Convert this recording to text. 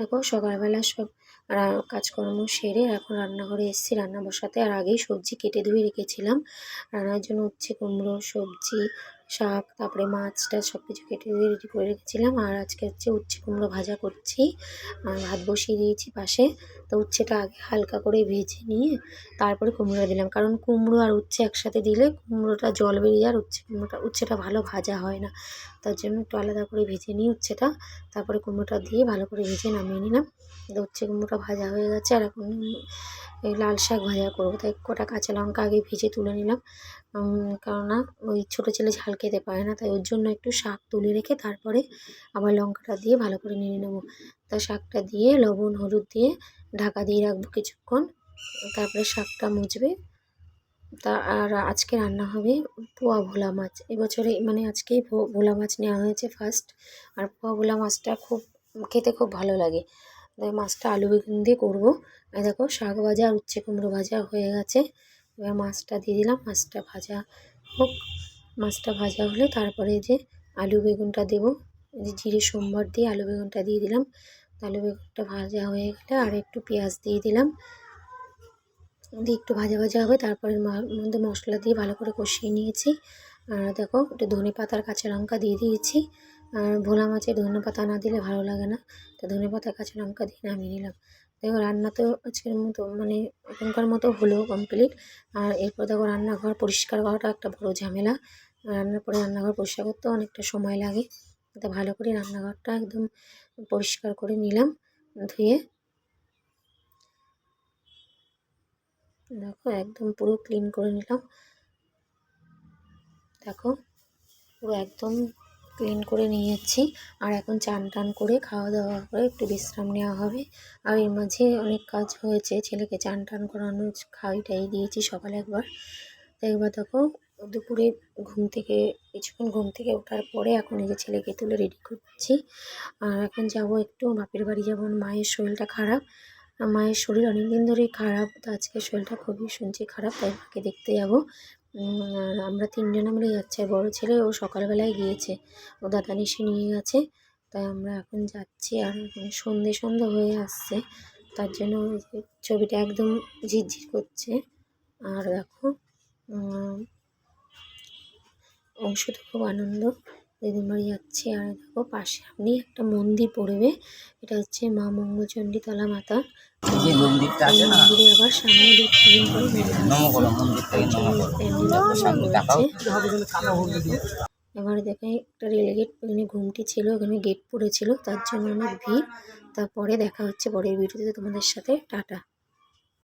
দেখো, সকালবেলা সব কাজকর্ম সেরে এখন রান্নাঘরে এসেছি। রান্না বসাতে আর আগেই সবজি কেটে ধুয়ে রেখেছিলাম। রান্নার জন্য উচ্ছে কুমড়ো, সবজি, শাক, তারপরে মাছটা সব কিছু কেটে ধুয়ে রেডি করে রেখেছিলাম। আর আজকে হচ্ছে উচ্ছে কুমড়ো ভাজা করছি। আর ভাত বসিয়ে দিয়েছি পাশে। তো উচ্ছেটা আগে হালকা করে ভেজে নিয়ে তারপরে কুমড়োটা দিলাম। কারণ কুমড়ো আর উচ্ছে একসাথে দিলে কুমড়োটা জল বেরিয়ে আর উচ্ছে, কুমড়োটা, উচ্ছেটা ভালো ভাজা হয় না। তার জন্য একটু আলাদা করে ভেজে নিই উচ্ছেটা। তারপরে কুমড়োটা দিয়ে ভালো করে ভেজে নামিয়ে নিলাম। তো উচ্ছে কুমড়োটা ভাজা হয়ে গেছে আর এখন লাল শাক ভাজা করব। তাই কটা কাঁচা লঙ্কা আগে ভেজে তুলে নিলাম। কেননা ওই ছোটো ছেলে ঝাল খেতে পারে না। তাই ওর জন্য একটু শাক তুলে রেখে তারপরে আবার লঙ্কাটা দিয়ে ভালো করে নিয়ে নেব। তা শাকটা দিয়ে লবণ, হলুদ দিয়ে ঢাকা দিয়ে রাখব কিছুক্ষণ। তারপরে শাকটা মুছবে। তা আর আজকে রান্না হবে পোয়া ভোলা মাছ। এবছরে মানে আজকেই ভোলা মাছ নেওয়া হয়েছে ফার্স্ট আর পোয়া ভোলা মাছটা খুব, খেতে খুব ভালো লাগে। মাছটা আলু বেগুন দিয়ে করব। দেখো শাক ভাজা আর উচ্ছে কুমড়ো ভাজা হয়ে গেছে। এবার মাছটা দিয়ে দিলাম, মাছটা ভাজা হোক। মাছটা ভাজা হলে তারপরে যে আলু বেগুনটা দেবো। জিরে সোমবার দিয়ে আলু বেগুনটা দিয়ে দিলাম। আলু বেগুনটা ভাজা হয়ে গেলে আর একটু পেঁয়াজ দিয়ে দিলাম। দিয়ে একটু ভাজা ভাজা হবে, তারপরে মধ্যে মশলা দিয়ে ভালো করে কষিয়ে নিয়েছি। আর দেখো, একটু ধনে পাতার কাঁচা লঙ্কা দিয়ে দিয়েছি। আর ভোলা মাছে ধনে পাতা না দিলে ভালো লাগে না। তো ধনে পাতা কাঁচা লঙ্কা দিয়ে নামিয়ে নিলাম। দেখো, রান্না তো আজকের মতো মানে এখনকার মতো হলো কমপ্লিট আর এরপর দেখো, রান্নাঘর পরিষ্কার করাটা একটা বড় ঝামেলা। রান্নার পরে রান্নাঘর পরিষ্কার করতে অনেকটা সময় লাগে। তো ভালো করে রান্নাঘরটা একদম পরিষ্কার করে নিলাম, ধুয়ে। দেখো, একদম পুরো ক্লিন করে নিলাম। দেখো, পুরো একদম ক্লিন করে নিয়েছি। আর এখন চান টান করে খাওয়া দাওয়া করে একটু বিশ্রাম নেওয়া হবে। আর এর মাঝে অনেক কাজ হয়েছে, ছেলেকে চান টান করানো খাই টাই দিয়েছি সকালে একবার। একবার দেখো দুপুরে ঘুম থেকে, কিছুক্ষণ ঘুম থেকে ওঠার পরে এখন এই ছেলেকে তুলে রেডি করছি। আর এখন যাব একটু, বাপের বাড়ি যাব মায়ের শরীরটা খারাপ। মায়ের শরীর অনেক দিন ধরেই খারাপ, তো আজকে শরীরটা খুবই শুনছি খারাপ, তাই মাকে দেখতে যাব। আর আমরা তিনজনে মিলে যাচ্ছি বড়ো ছেলে ও সকালবেলায় গিয়েছে। ও দাদা নিশে নিয়ে গেছে, তাই আমরা এখন যাচ্ছি, আর সন্ধে সন্ধ্যে হয়ে আসছে। তার জন্য ছবিটা একদম ঝিরঝির করছে। আর দেখো অংশটা খুব আনন্দ। বাড়ি যাচ্ছি আর দেখো পাশে আপনি একটা মন্দির পড়বে। এটা হচ্ছে মা মঙ্গলচণ্ডীতলা মাতা। মন্দিরে আবার সামনে এবারে দেখে একটা রেলগেট ওখানে ঘুমটি ছিল ওখানে গেট পড়েছিল তার জন্য অনেক ভিড়। তারপরে দেখা হচ্ছে পরের ভিডিওতে তোমাদের সাথে। টাটা।